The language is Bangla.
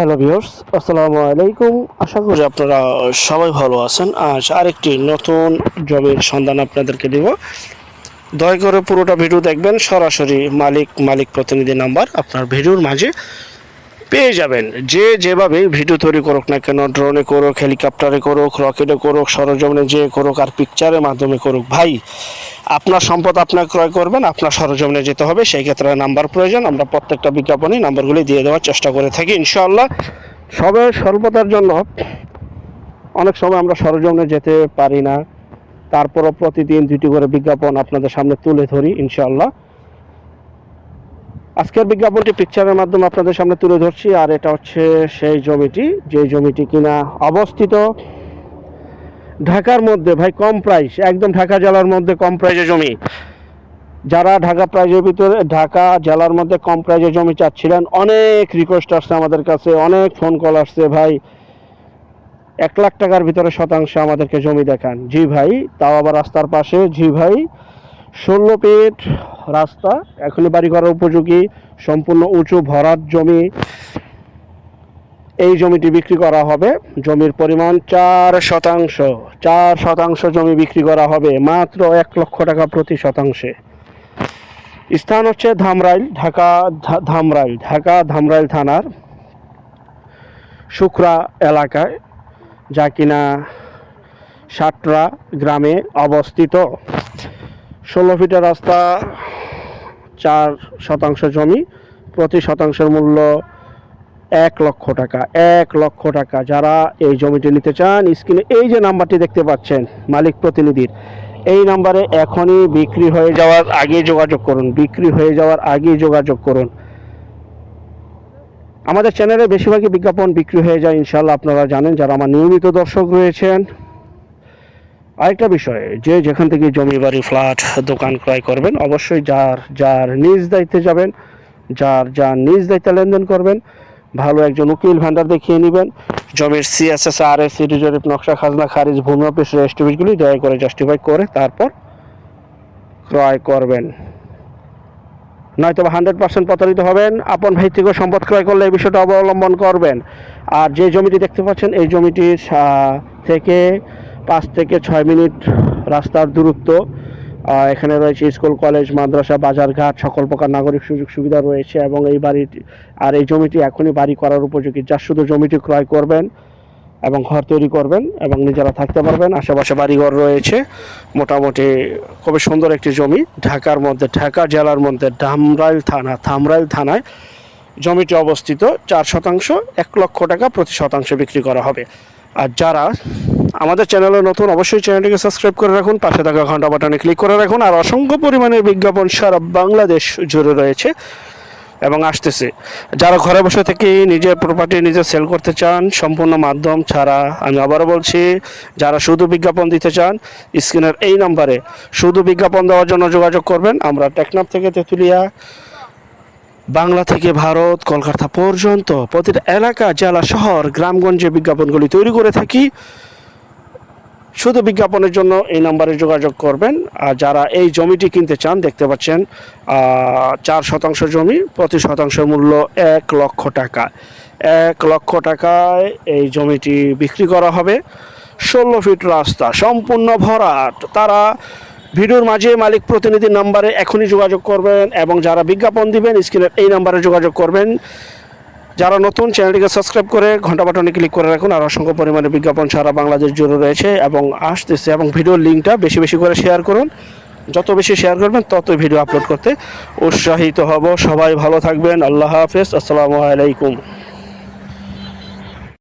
হ্যালো ভিউয়ার্স, আসসালামু আলাইকুম। আশা করি আপনারা সবাই ভালো আছেন। আজ আরেকটি নতুন জবের সন্ধান আপনাদেরকে দেব। দয়া করে পুরোটা ভিডিও দেখবেন। সরাসরি মালিক মালিক প্রতিনিধি নাম্বার আপনার ভিডিওর মাঝে পেয়ে যাবেন। যে যেভাবে ভিডিও তৈরি করুক না কেন ড্রোনে করুক হেলিকপ্টারে করুক রকেটে করুক, সরজমিনে যে করুক আর পিকচারের মাধ্যমে করুক, ভাই, আপনার সম্পদ আপনার ক্রয় করবেন, আপনার সরজমিনে যেতে হবে, সেই ক্ষেত্রে নাম্বার প্রয়োজন। আমরা প্রত্যেকটা বিজ্ঞাপনে নাম্বারগুলি দিয়ে দেওয়ার চেষ্টা করে থাকি, ইনশাআল্লাহ। সবে স্বল্পতার জন্য অনেক সময় আমরা সরজমিনে যেতে পারি না। তারপরও প্রতিদিন দুটি করে বিজ্ঞাপন আপনাদের সামনে তুলে ধরি, ইনশাআল্লাহ। আজকের বিজ্ঞাপনটি পিকচারের মাধ্যমে আপনাদের সামনে তুলে ধরছি, আর এটা হচ্ছে সেই জমিটি যে জমিটি কিনা অবস্থিত ঢাকার মধ্যে, ভাই, কম প্রাইস একদম ঢাকা জেলার মধ্যে কম প্রাইজে জমি। যারা ঢাকা প্রাইজের ভিতরে, ঢাকা জেলার মধ্যে কম প্রাইজে জমি চাচ্ছিলেন, অনেক রিকোয়েস্ট আসছে আমাদের কাছে, অনেক ফোন কল আসছে, ভাই। এক লাখ টাকার ভিতরে শতাংশ আমাদেরকে জমি দেখান। জি, ভাই, তাও আবার রাস্তার পাশে। জি, ভাই, ষোলো ফিট রাস্তা। এখনই বাড়ি করার উপযোগী, সম্পূর্ণ উঁচু ভরাট জমি। এই জমিটি বিক্রি করা হবে। জমির পরিমাণ চার শতাংশ। চার শতাংশ জমি বিক্রি করা হবে। মাত্র এক লক্ষ টাকা প্রতি শতাংশে। স্থান হচ্ছে ধামরাইল, ঢাকা ধামরাইল ঢাকা ধামরাইল থানার শুক্রা এলাকায়, যা কিনা সাটরা গ্রামে অবস্থিত। ষোলো ফিটের রাস্তা চার শতাংশ জমি, প্রতি শতাংশের মূল্য এক লক্ষ টাকা, এক লক্ষ টাকা। যারা এই জমিটি নিতে চান, স্ক্রিনে এই যে নাম্বারটি দেখতে পাচ্ছেন, মালিক প্রতিনিধির, এই নাম্বারে এখনই বিক্রি হয়ে যাওয়ার আগে যোগাযোগ করুন, বিক্রি হয়ে যাওয়ার আগেই যোগাযোগ করুন। আমাদের চ্যানেলে বেশিরভাগই বিজ্ঞাপন বিক্রি হয়ে যায় ইনশাল্লাহ আপনারা জানেন, যারা আমার নিয়মিত দর্শক রয়েছেন আরেকটা বিষয়, যে যেখান থেকে জমি বাড়ি, ফ্ল্যাট, দোকান ক্রয় করবেন, অবশ্যই যার যার নিজ দায়িত্বে যাবেন, যার যার নিজ দায়িত্বে লেনদেন করবেন, ভালো একজন উকিল ভ্যান্ডার দেখিয়ে নেবেন, জমির সিএসএস আর এস জরিপ নকশা, খাজনা, খারিজ, ভূমি অফিস রেজিস্ট্রিগুলি দয়া করে জাস্টিফাই করে তারপর ক্রয় করবেন। নয়তো হান্ড্রেড পার্সেন্ট প্রতারিত হবেন, আপন ভাই থেকেও সম্পদ ক্রয় করলে এই বিষয়টা অবলম্বন করবেন। আর যে জমিটি দেখতে পাচ্ছেন, এই জমিটির থেকে পাঁচ থেকে ছয় মিনিট রাস্তার দূরত্ব। এখানে রয়েছে স্কুল, কলেজ, মাদ্রাসা, বাজারঘাট, সকল প্রকার নাগরিক সুযোগ সুবিধা রয়েছে এবং এই বাড়িটি আর এই জমিটি এখনই বাড়ি করার উপযোগী। যা শুধু জমিটি ক্রয় করবেন এবং ঘর তৈরি করবেন এবং নিজেরা থাকতে পারবেন। আশেপাশে বাড়িঘর রয়েছে, মোটামুটি খুবই সুন্দর একটি জমি। ঢাকার মধ্যে, ঢাকা জেলার মধ্যে ধামরাইল থানা, ধামরাইল থানায় জমিটি অবস্থিত। চার শতাংশ, এক লক্ষ টাকা প্রতি শতাংশ বিক্রি করা হবে। আর যারা আমাদের চ্যানেলে নতুন অবশ্যই চ্যানেলটিকে সাবস্ক্রাইব করে রাখুন, পাশে থাকা ঘণ্টা বাটনে ক্লিক করে রাখুন, আর অসংখ্য পরিমাণে বিজ্ঞাপন সারা বাংলাদেশ জুড়ে রয়েছে এবং আসতেছে। যারা ঘরে বসে থেকে নিজের প্রপার্টি নিজে সেল করতে চান, সম্পূর্ণ মাধ্যম ছাড়া আমি আবারও বলছি, যারা শুধু বিজ্ঞাপন দিতে চান, স্ক্রিনের এই নম্বরে শুধু বিজ্ঞাপন দেওয়ার জন্য যোগাযোগ করবেন। আমরা টেকনাফ থেকে তেঁতুলিয়া, বাংলা থেকে ভারত, কলকাতা পর্যন্ত প্রতিটা এলাকা, জেলা, শহর, গ্রামগঞ্জে বিজ্ঞাপনগুলি তৈরি করে থাকি। শুধু বিজ্ঞাপনের জন্য এই নাম্বারে যোগাযোগ করবেন। আর যারা এই জমিটি কিনতে চান, দেখতে পাচ্ছেন চার শতাংশ জমি, প্রতি শতাংশ মূল্য এক লক্ষ টাকা। এক লক্ষ টাকায় এই জমিটি বিক্রি করা হবে। ষোলো ফিট রাস্তা, সম্পূর্ণ ভরাট। তারা ভিডিওর মাঝে মালিক প্রতিনিধির নাম্বারে এখনই যোগাযোগ করবেন এবং যারা বিজ্ঞাপন দিবেন, স্ক্রিনের এই নাম্বারে যোগাযোগ করবেন। যারা নতুন, চ্যানেলটিকে সাবস্ক্রাইব করে ঘণ্টা বাটনে ক্লিক করে রাখুন আর অসংখ্য পরিমাণে বিজ্ঞাপন সারা বাংলাদেশ জুড়ে রয়েছে এবং আসতেছে এবং ভিডিওর লিঙ্কটা বেশি বেশি করে শেয়ার করুন। যত বেশি শেয়ার করবেন তত ভিডিও আপলোড করতে উৎসাহিত হব। সবাই ভালো থাকবেন। আল্লাহ হাফেজ। আসসালামু আলাইকুম।